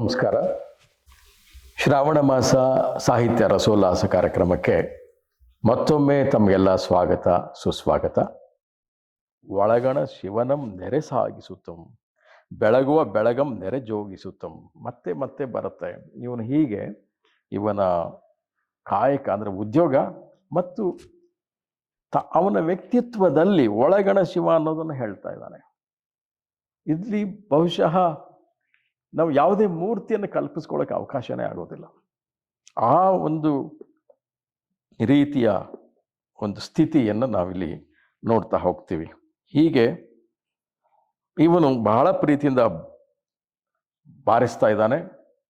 ನಮಸ್ಕಾರ. ಶ್ರಾವಣ ಮಾಸ ಸಾಹಿತ್ಯ ರಸೋಲ್ಲಾಸ ಕಾರ್ಯಕ್ರಮಕ್ಕೆ ಮತ್ತೊಮ್ಮೆ ತಮಗೆಲ್ಲ ಸ್ವಾಗತ, ಸುಸ್ವಾಗತ. ಒಳಗಣ ಶಿವನಂ ನೆರೆ ಸಾಗಿಸುತ್ತಂ, ಬೆಳಗುವ ಬೆಳಗಂ ನೆರೆ ಜೋಗಿಸುತ್ತಂ. ಮತ್ತೆ ಮತ್ತೆ ಬರುತ್ತೆ. ಇವನು ಹೀಗೆ ಇವನ ಕಾಯಕ ಅಂದರೆ ಉದ್ಯೋಗ ಮತ್ತು ತ ಅವನ ವ್ಯಕ್ತಿತ್ವದಲ್ಲಿ ಒಳಗಣ ಶಿವ ಅನ್ನೋದನ್ನು ಹೇಳ್ತಾ ಇದ್ದಾನೆ. ಇಲ್ಲಿ ಬಹುಶಃ ನಾವು ಯಾವುದೇ ಮೂರ್ತಿಯನ್ನು ಕಲ್ಪಿಸ್ಕೊಳ್ಳೋಕೆ ಅವಕಾಶನೇ ಆಗೋದಿಲ್ಲ. ಆ ಒಂದು ರೀತಿಯ ಒಂದು ಸ್ಥಿತಿಯನ್ನು ನಾವಿಲ್ಲಿ ನೋಡ್ತಾ ಹೋಗ್ತೀವಿ. ಹೀಗೆ ಇವನು ಬಹಳ ಪ್ರೀತಿಯಿಂದ ಬಾರಿಸ್ತಾ ಇದ್ದಾನೆ.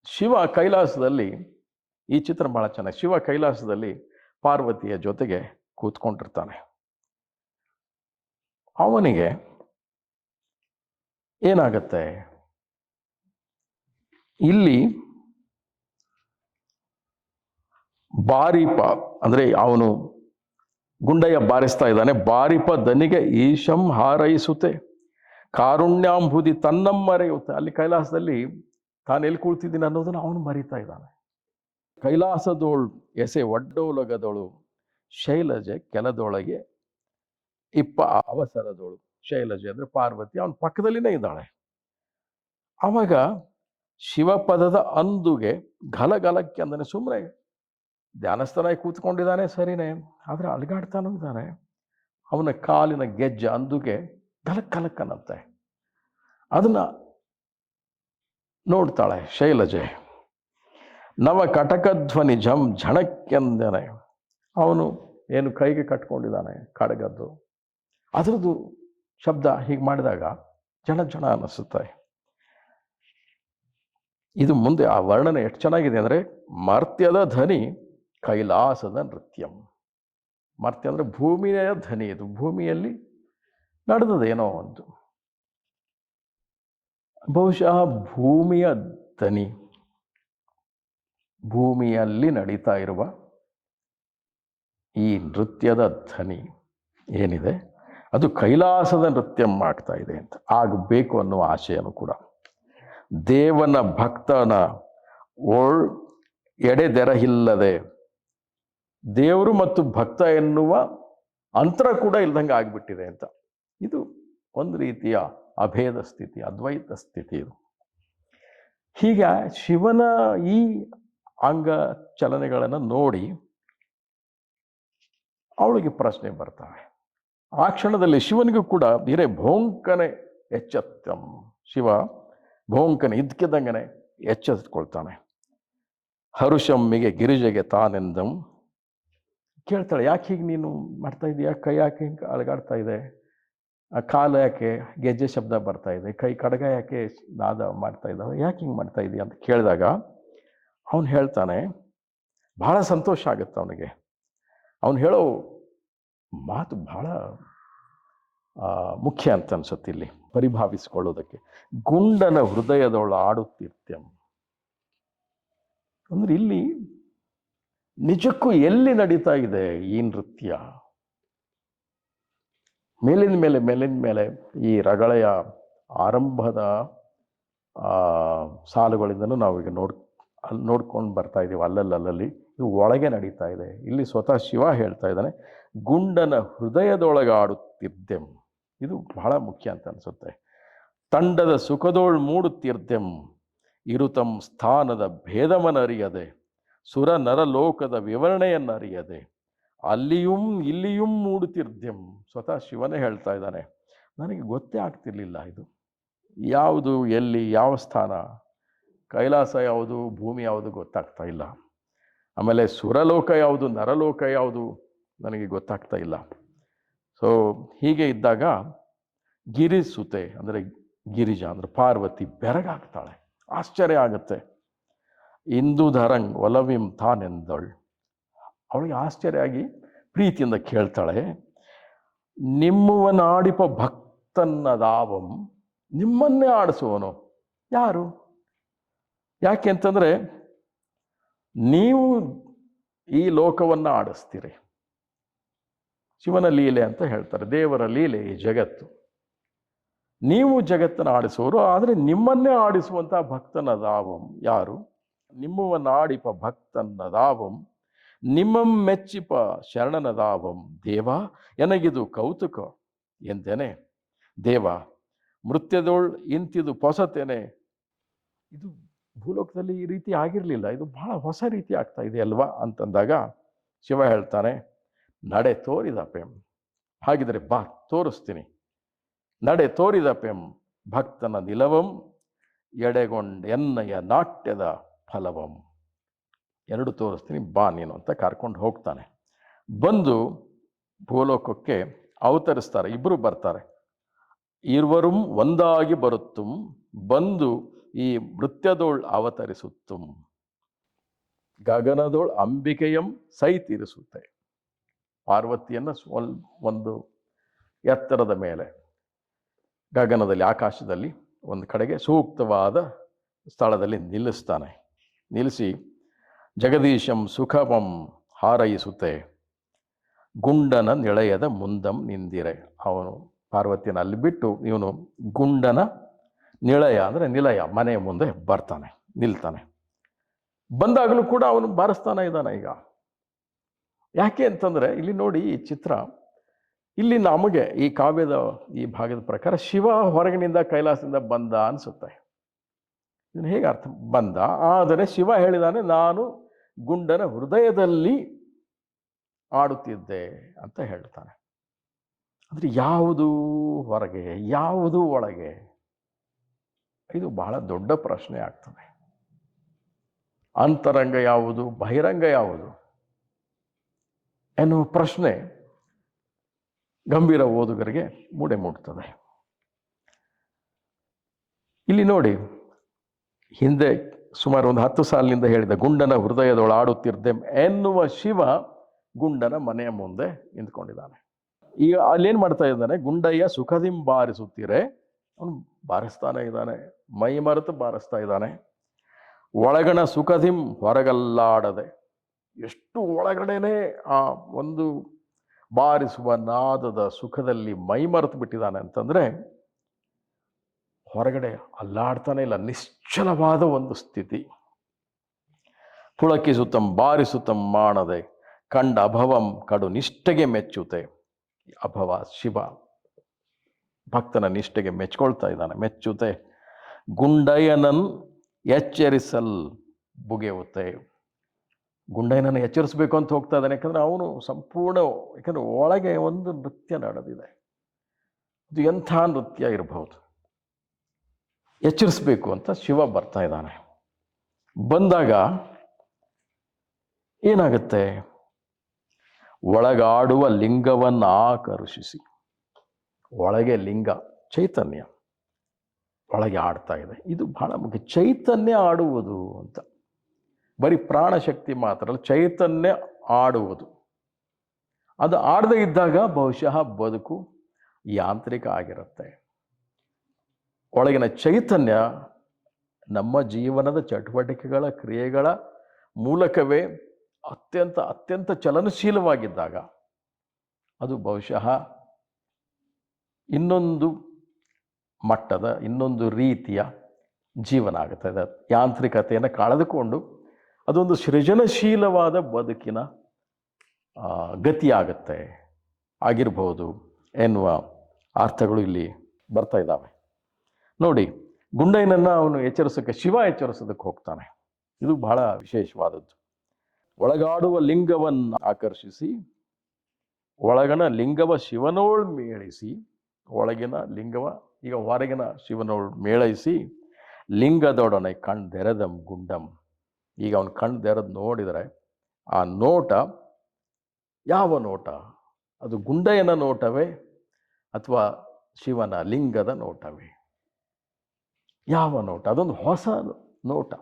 ಶಿವ ಕೈಲಾಸದಲ್ಲಿ, ಈ ಚಿತ್ರ ಬಹಳ ಚೆನ್ನಾಗಿ, ಶಿವ ಕೈಲಾಸದಲ್ಲಿ ಪಾರ್ವತಿಯ ಜೊತೆಗೆ ಕೂತ್ಕೊಂಡಿರ್ತಾನೆ. ಅವನಿಗೆ ಏನಾಗತ್ತೆ? ಇಲ್ಲಿ ಬಾರಿಪ ಅಂದ್ರೆ ಅವನು ಗುಂಡಯ್ಯ ಬಾರಿಸ್ತಾ ಇದ್ದಾನೆ. ಬಾರಿಪ ದನಿಗೆ ಈಶಂ ಹಾರೈಸುತ್ತೆ ಕಾರುಣ್ಯಾಂಬುದಿ ತನ್ನಮ್ಮರೆಯುತ್ತೆ ಅಲ್ಲಿ ಕೈಲಾಸದಲ್ಲಿ ತಾನು ಎಲ್ಲಿ ಕೂಳ್ತಿದ್ದೀನಿ ಅನ್ನೋದನ್ನು ಅವನು ಮರಿತಾ ಇದ್ದಾನೆ. ಕೈಲಾಸದೋಳು ಎಸೆ ಒಡ್ಡೋಲಗದೋಳು, ಶೈಲಜೆ ಕೆಲದೊಳಗೆ ಇಪ್ಪ ಅವಸರದೋಳು. ಶೈಲಜೆ ಅಂದ್ರೆ ಪಾರ್ವತಿ, ಅವನ ಪಕ್ಕದಲ್ಲಿನೇ ಇದ್ದಾಳೆ. ಅವಾಗ ಶಿವಪದದ ಅಂದುಗೆ ಗಲಗಲಕ್ಕೆ ಅಂದನೆ ಸುಮ್ಮನೆ ಧ್ಯಾನಸ್ಥನಾಗಿ ಕೂತ್ಕೊಂಡಿದ್ದಾನೆ ಸರಿನೇ, ಆದರೆ ಅಲಗಾಡ್ತಾನೂ ಇದ್ದಾನೆ. ಅವನ ಕಾಲಿನ ಗೆಜ್ಜೆ ಅಂದುಗೆ ಗಲಕ್ ಗಲಕ್ ಅನ್ನತ್ತೆ ಅದನ್ನ ನೋಡ್ತಾಳೆ ಶೈಲಜೆ. ನವ ಕಟಕಧ್ವನಿ ಝಂ ಝಣಕ್ಕೆಂದನೆ ಅವನು ಏನು ಕೈಗೆ ಕಟ್ಕೊಂಡಿದ್ದಾನೆ ಕಡಗದ್ದು. ಅದರದ್ದು ಶಬ್ದ ಹೀಗೆ ಮಾಡಿದಾಗ ಜಣ ಜಣ ಅನ್ನಿಸುತ್ತೆ ಇದು ಮುಂದೆ ಆ ವರ್ಣನೆ ಎಷ್ಟು ಚೆನ್ನಾಗಿದೆ ಅಂದರೆ ಮರ್ತ್ಯದ ಧ್ವನಿ ಕೈಲಾಸದ ನೃತ್ಯಂ. ಮರ್ತ್ಯ ಅಂದರೆ ಭೂಮಿಯ ಧ್ವನಿ ಇದು. ಭೂಮಿಯಲ್ಲಿ ನಡೆದದೇನೋ ಒಂದು. ಬಹುಶಃ ಭೂಮಿಯ ಧ್ವನಿ. ಭೂಮಿಯಲ್ಲಿ ನಡೀತಾ ಇರುವ ಈ ನೃತ್ಯದ ಧ್ವನಿ ಏನಿದೆ? ಅದು ಕೈಲಾಸದ ನೃತ್ಯ ಮಾಡ್ತಾ ಇದೆ ಅಂತ. ಆಗಬೇಕು ಅನ್ನುವ ಆಶಯನೂ ಕೂಡ. ದೇವನ ಭಕ್ತನ ಒಳ್ ಎಡೆದೆರಹಿಲ್ಲದೆ ದೇವರು ಮತ್ತು ಭಕ್ತ ಎನ್ನುವ ಅಂತರ ಕೂಡ ಇಲ್ದಂಗೆ ಆಗಿಬಿಟ್ಟಿದೆ ಅಂತ. ಇದು ಒಂದು ರೀತಿಯ ಅಭೇದ ಸ್ಥಿತಿ, ಅದ್ವೈತ ಸ್ಥಿತಿ ಇದು. ಹೀಗೆ ಶಿವನ ಈ ಅಂಗ ಚಲನೆಗಳನ್ನು ನೋಡಿ ಅವಳಿಗೆ ಪ್ರಶ್ನೆ ಬರ್ತವೆ. ಆ ಕ್ಷಣದಲ್ಲಿ ಶಿವನಿಗೂ ಕೂಡ ಬೇರೆ ಭೋಂಕನೆ ಎಚ್ಚತ್ತಂ. ಶಿವ ಭೋಂಕನೆ ಇದ್ದಕ್ಕಿದ್ದಂಗೆ ಎಚ್ಚೆತ್ಕೊಳ್ತಾನೆ. ಹರುಷಮ್ಮಿಗೆ ಗಿರಿಜೆಗೆ ತಾನೆಂದಂ. ಕೇಳ್ತಾಳೆ, ಯಾಕೆ ಹೀಗೆ ನೀನು ಮಾಡ್ತಾ ಇದೀಯಾ? ಕೈ ಯಾಕೆ ಹಿಂಗೆ ಅಳಗಾಡ್ತಾ ಇದೆ? ಆ ಕಾಲು ಯಾಕೆ ಗೆಜ್ಜೆ ಶಬ್ದ ಬರ್ತಾ ಇದೆ? ಕೈ ಕಡಗ ಯಾಕೆ ನಾದ ಮಾಡ್ತಾ ಇದ್ದಾವೆ? ಯಾಕೆ ಹಿಂಗೆ ಮಾಡ್ತಾ ಇದೀಯ? ಅಂತ ಕೇಳಿದಾಗ ಅವನು ಹೇಳ್ತಾನೆ, ಭಾಳ ಸಂತೋಷ ಆಗುತ್ತೆ ಅವನಿಗೆ. ಅವನು ಹೇಳೋ ಮಾತು ಭಾಳ ಮುಖ್ಯ ಅಂತ ಅನ್ಸುತ್ತೆ ಇಲ್ಲಿ. ಪರಿಭಾವಿಸಿಕೊಳ್ಳೋದಕ್ಕೆ. ಗುಂಡನ ಹೃದಯದೊಳ ಆಡುತ್ತಿರ್ತ್ಯಂ. ಅಂದ್ರೆ ಇಲ್ಲಿ ನಿಜಕ್ಕೂ ಎಲ್ಲಿ ನಡೀತಾ ಇದೆ ಈ ನೃತ್ಯ? ಮೇಲಿನ ಮೇಲೆ ಮೇಲಿನ ಮೇಲೆ ಈ ರಗಳೆಯ ಆರಂಭದ ನಾವು ಈಗ ನೋಡ್ ಅಲ್ಲಿ ನೋಡ್ಕೊಂಡು ಬರ್ತಾ ಇದ್ದೀವಿ. ಅಲ್ಲಲ್ಲಲ್ಲಿ ಇದು ಒಳಗೆ ನಡೀತಾ ಇದೆ. ಇಲ್ಲಿ ಸ್ವತಃ ಶಿವ ಹೇಳ್ತಾ ಇದ್ದಾನೆ, ಗುಂಡನ ಹೃದಯದೊಳಗಾಡುತ್ತಿದ್ದೆಂ ಇದು ಬಹಳ ಮುಖ್ಯ ಅಂತ ಅನಿಸುತ್ತೆ. ತಂಡದ ಸುಖದೋಳ್ ಮೂಡುತ್ತಿರ್ತೆಂ ಇರುತಂ ಸ್ಥಾನದ ಭೇದವನ್ನರಿಯದೆ ಸುರ ನರಲೋಕದ ವಿವರಣೆಯನ್ನರಿಯದೆ. ಅಲ್ಲಿಯೂ ಇಲ್ಲಿಯೂ ಮೂಡುತ್ತಿರ್ದೆಂ ಸ್ವತಃ ಶಿವನೇ ಹೇಳ್ತಾ ಇದ್ದಾನೆ. ನನಗೆ ಗೊತ್ತೇ ಆಗ್ತಿರ್ಲಿಲ್ಲ ಇದು. ಯಾವುದು, ಎಲ್ಲಿ, ಯಾವ ಸ್ಥಾನ? ಕೈಲಾಸ ಯಾವುದು, ಭೂಮಿ ಯಾವುದು ಗೊತ್ತಾಗ್ತಾ ಇಲ್ಲ. ಆಮೇಲೆ ಸುರಲೋಕ ಯಾವುದು, ನರಲೋಕ ಯಾವುದು, ನನಗೆ ಗೊತ್ತಾಗ್ತಾ ಇಲ್ಲ. ಸೊ ಹೀಗೆ ಇದ್ದಾಗ ಗಿರಿಸುತೆ ಅಂದರೆ ಗಿರಿಜ, ಅಂದರೆ ಪಾರ್ವತಿ ಬೆರಗಾಗ್ತಾಳೆ. ಆಶ್ಚರ್ಯ ಆಗುತ್ತೆ. ಇಂದು ಧರಂಗ್ ಒಲವಿಂ ತಾನೆಂದಳು ಅವಳಿಗೆ ಆಶ್ಚರ್ಯ ಆಗಿ ಪ್ರೀತಿಯಿಂದ ಕೇಳ್ತಾಳೆ ನಿಮ್ಮುವನಾಡಿಪ ಭಕ್ತನ್ನದಾವಂ, ನಿಮ್ಮನ್ನೇ ಆಡಿಸುವನು. ಯಾರು? ಯಾಕೆ ಅಂತಂದರೆ, ನೀವು ಈ ಲೋಕವನ್ನು ಆಡಿಸ್ತೀರಿ. ಶಿವನ ಲೀಲೆ ಅಂತ ಹೇಳ್ತಾರೆ. ದೇವರ ಲೀಲೆ ಈ ಜಗತ್ತು. ನೀವು ಜಗತ್ತನ್ನು ಆಡಿಸುವರು, ಆದರೆ ನಿಮ್ಮನ್ನೇ ಆಡಿಸುವಂಥ ಭಕ್ತನದಾವಂ ಯಾರು? ನಿಮ್ಮವನ್ನು ಆಡಿಪ ಭಕ್ತನ ದಾವಂ, ನಿಮ್ಮ ಮೆಚ್ಚಿಪ ಶರಣನ ದಾವಂ. ದೇವ, ಎನಗಿದು ಕೌತುಕ ಎಂದೇನೆ ದೇವ, ಮೃತ್ಯದೋಳ್ ಇಂತಿದು ಪೊಸತೇನೆ. ಇದು ಭೂಲೋಕದಲ್ಲಿ ಈ ರೀತಿ ಆಗಿರಲಿಲ್ಲ. ಇದು ಬಹಳ ಹೊಸ ರೀತಿ ಆಗ್ತಾ ಇದೆ ಅಲ್ವಾ ಅಂತಂದಾಗ ಶಿವ ಹೇಳ್ತಾನೆ ನಡೆ ತೋರಿದ ಪೆಂ. ಹಾಗಿದ್ರೆ ಬಾ, ತೋರಿಸ್ತೀನಿ. ನಡೆ ತೋರಿದ ಪೆಂ, ಭಕ್ತನ ನಿಲವಂ, ಎಡೆಗೊಂಡ ಎನ್ನಯ ನಾಟ್ಯದ ಫಲವಂ. ಎರಡು ತೋರಿಸ್ತೀನಿ, ಬಾ ನೀನು ಅಂತ ಕರ್ಕೊಂಡು ಹೋಗ್ತಾನೆ. ಬಂದು ಭೂಲೋಕಕ್ಕೆ ಅವತರಿಸ್ತಾರೆ ಇಬ್ಬರು ಬರ್ತಾರೆ. ಇರುವರೂ ಒಂದಾಗಿ ಬರುತ್ತುಂ, ಬಂದು ಈ ಮೃತ್ಯದೋಳ್ ಅವತರಿಸುತ್ತುಂ. ಗಗನದೋಳ್ ಅಂಬಿಕೆಯಂ ಸೈತಿರಿಸುತ್ತೆ. ಪಾರ್ವತಿಯನ್ನು ಒಂದು ಎತ್ತರದ ಮೇಲೆ, ಗಗನದಲ್ಲಿ, ಆಕಾಶದಲ್ಲಿ ಒಂದು ಕಡೆಗೆ ಸೂಕ್ತವಾದ ಸ್ಥಳದಲ್ಲಿ ನಿಲ್ಲಿಸ್ತಾನೆ. ನಿಲ್ಲಿಸಿ, ಜಗದೀಶಂ ಸುಖಮಂ ಹಾರೈಸುತ್ತೆ, ಗುಂಡನ ನಿಳೆಯದ ಮುಂದಂ ನಿಂದಿರೆ. ಅವನು ಪಾರ್ವತಿಯನ್ನು ಅಲ್ಲಿ ಬಿಟ್ಟು ಇವನು ಗುಂಡನ ನಿಳಯ ಅಂದರೆ ನಿಲಯ, ಮನೆಯ ಮುಂದೆ ಬರ್ತಾನೆ, ನಿಲ್ತಾನೆ. ಬಂದಾಗಲೂ ಕೂಡ ಅವನು ಬಾರಿಸ್ತಾನೆ ಇದ್ದಾನೆ ಈಗ. ಯಾಕೆ ಅಂತಂದರೆ ಇಲ್ಲಿ ನೋಡಿ ಈ ಚಿತ್ರ, ಇಲ್ಲಿ ನಮಗೆ ಈ ಕಾವ್ಯದ ಈ ಭಾಗದ ಪ್ರಕಾರ ಶಿವ ಹೊರಗಿನಿಂದ ಕೈಲಾಸದಿಂದ ಬಂದ ಅನಿಸುತ್ತೆ. ಇದನ್ನು ಹೇಗೆ ಅರ್ಥ ಬಂದ? ಆದರೆ ಶಿವ ಹೇಳಿದಾನೆ, ನಾನು ಗುಂಡನ ಹೃದಯದಲ್ಲಿ ಆಡುತ್ತಿದ್ದೆ ಅಂತ ಹೇಳ್ತಾನೆ. ಅಂದರೆ ಯಾವುದು ಹೊರಗೆ, ಯಾವುದು ಒಳಗೆ? ಇದು ಬಹಳ ದೊಡ್ಡ ಪ್ರಶ್ನೆ ಆಗ್ತದೆ. ಅಂತರಂಗ ಯಾವುದು, ಬಹಿರಂಗ ಯಾವುದು? ಎನ್ನುವ ಪ್ರಶ್ನೆ ಗಂಭೀರ ಓದುಗರಿಗೆ ಮೂಡೆ ಮೂಡ್ತದೆ ಇಲ್ಲಿ ನೋಡಿ, ಹಿಂದೆ ಸುಮಾರು ಒಂದು ಹತ್ತು ಸಾಲಿನಿಂದ ಹೇಳಿದ ಗುಂಡನ ಹೃದಯದೊಳ ಆಡುತ್ತಿರ್ದೆ ಎನ್ನುವ ಶಿವ ಗುಂಡನ ಮನೆಯ ಮುಂದೆ ನಿಂತ್ಕೊಂಡಿದ್ದಾನೆ. ಈಗ ಅಲ್ಲೇನು ಮಾಡ್ತಾ ಇದ್ದಾನೆ, ಗುಂಡಯ್ಯ ಸುಖದಿಂ ಬಾರಿಸುತ್ತೀರೆ. ಅವನು ಬಾರಿಸ್ತಾನೆ ಇದ್ದಾನೆ ಮೈ ಮರೆತು ಬಾರಿಸ್ತಾ ಇದ್ದಾನೆ. ಒಳಗಣ ಸುಖದಿಂ ಹೊರಗಲ್ಲಾಡದೆ ಎಷ್ಟು ಒಳಗಡೆನೆ ಆ ಒಂದು ಬಾರಿಸುವ ನಾದದ ಸುಖದಲ್ಲಿ ಮೈ ಮರೆತು ಬಿಟ್ಟಿದ್ದಾನೆ ಅಂತಂದ್ರೆ ಹೊರಗಡೆ ಅಲ್ಲಾಡ್ತಾನೆ ಇಲ್ಲ, ನಿಶ್ಚಲವಾದ ಒಂದು ಸ್ಥಿತಿ. ಪುಳಕಿಸುತ್ತಂ ಬಾರಿಸುತ್ತಂ ಮಾಡದೆ ಕಂಡ ಅಭವಂ ಕಡು ನಿಷ್ಠೆಗೆ ಮೆಚ್ಚುತ್ತೆ ಅಭವ ಶಿವ, ಭಕ್ತನ ನಿಷ್ಠೆಗೆ ಮೆಚ್ಕೊಳ್ತಾ ಇದ್ದಾನೆ ಮೆಚ್ಚುತ್ತೆ ಗುಂಡಯ್ಯನನ್ ಎಚ್ಚರಿಸಲ್ ಬುಗೆಯುತ್ತೆ ಗುಂಡಯ್ಯನನ್ನು ಎಚ್ಚರಿಸಬೇಕು ಅಂತ ಹೋಗ್ತಾ ಇದ್ದಾನೆ. ಯಾಕಂದ್ರೆ ಅವನು ಸಂಪೂರ್ಣ ಯಾಕಂದ್ರೆ ಒಳಗೆ ಒಂದು ನೃತ್ಯ ನಡೆದಿದೆ. ಇದು ಎಂಥ ನೃತ್ಯ ಇರಬಹುದು ಎಚ್ಚರಿಸಬೇಕು ಅಂತ ಶಿವ ಬರ್ತಾ ಇದ್ದಾನೆ. ಬಂದಾಗ ಏನಾಗುತ್ತೆ? ಒಳಗಾಡುವ ಲಿಂಗವನ್ನು ಆಕರ್ಷಿಸಿ. ಒಳಗೆ ಲಿಂಗ, ಚೈತನ್ಯ ಒಳಗೆ ಆಡ್ತಾ ಇದೆ. ಇದು ಬಹಳ ಮುಖ್ಯ. ಚೈತನ್ಯ ಆಡುವುದು ಅಂತ. ಬರೀ ಪ್ರಾಣಶಕ್ತಿ ಮಾತ್ರ ಅಲ್ಲ, ಚೈತನ್ಯ ಆಡುವುದು. ಅದು ಆಡದೇ ಇದ್ದಾಗ ಬಹುಶಃ ಬದುಕು ಯಾಂತ್ರಿಕ ಆಗಿರುತ್ತೆ. ಒಳಗಿನ ಚೈತನ್ಯ ನಮ್ಮ ಜೀವನದ ಚಟುವಟಿಕೆಗಳ, ಕ್ರಿಯೆಗಳ ಮೂಲಕವೇ ಅತ್ಯಂತ ಅತ್ಯಂತ ಚಲನಶೀಲವಾಗಿದ್ದಾಗ ಅದು ಬಹುಶಃ ಇನ್ನೊಂದು ಮಟ್ಟದ, ಇನ್ನೊಂದು ರೀತಿಯ ಜೀವನ ಆಗುತ್ತದೆ ಯಾಂತ್ರಿಕತೆಯನ್ನು ಕಳೆದುಕೊಂಡು ಅದೊಂದು ಸೃಜನಶೀಲವಾದ ಬದುಕಿನ ಗತಿ ಗತಿಯಾಗತ್ತೆ, ಆಗಿರ್ಬೋದು ಎನ್ನುವ ಅರ್ಥಗಳು ಇಲ್ಲಿ ಬರ್ತಾ ಇದ್ದಾವೆ ನೋಡಿ ಗುಂಡೈನನ್ನು ಅವನು ಎಚ್ಚರಿಸೋಕ್ಕೆ ಶಿವ ಎಚ್ಚರಿಸೋದಕ್ಕೆ ಹೋಗ್ತಾನೆ. ಇದು ಬಹಳ ವಿಶೇಷವಾದದ್ದು. ಒಳಗಾಡುವ ಲಿಂಗವನ್ನು ಆಕರ್ಷಿಸಿ ಒಳಗಣ ಲಿಂಗವ ಶಿವನೋಳ್ ಮೇಳಿಸಿ, ಒಳಗಿನ ಲಿಂಗವ, ಈಗ ಹೊರಗಿನ ಶಿವನೋಳ್ ಮೇಳೈಸಿ, ಲಿಂಗದೊಡನೆ ಕಣ್ದೆರೆದಂ ಗುಂಡಂ. ಈಗ ಅವನು ಕಣ್ದೆರೆದು ನೋಡಿದರೆ ಆ ನೋಟ ಯಾವ ನೋಟ? ಅದು ಗುಂಡಯ್ಯನ ನೋಟವೇ ಅಥವಾ ಶಿವನ ಲಿಂಗದ ನೋಟವೇ? ಯಾವ ನೋಟ? ಅದೊಂದು ಹೊಸ ನೋಟ.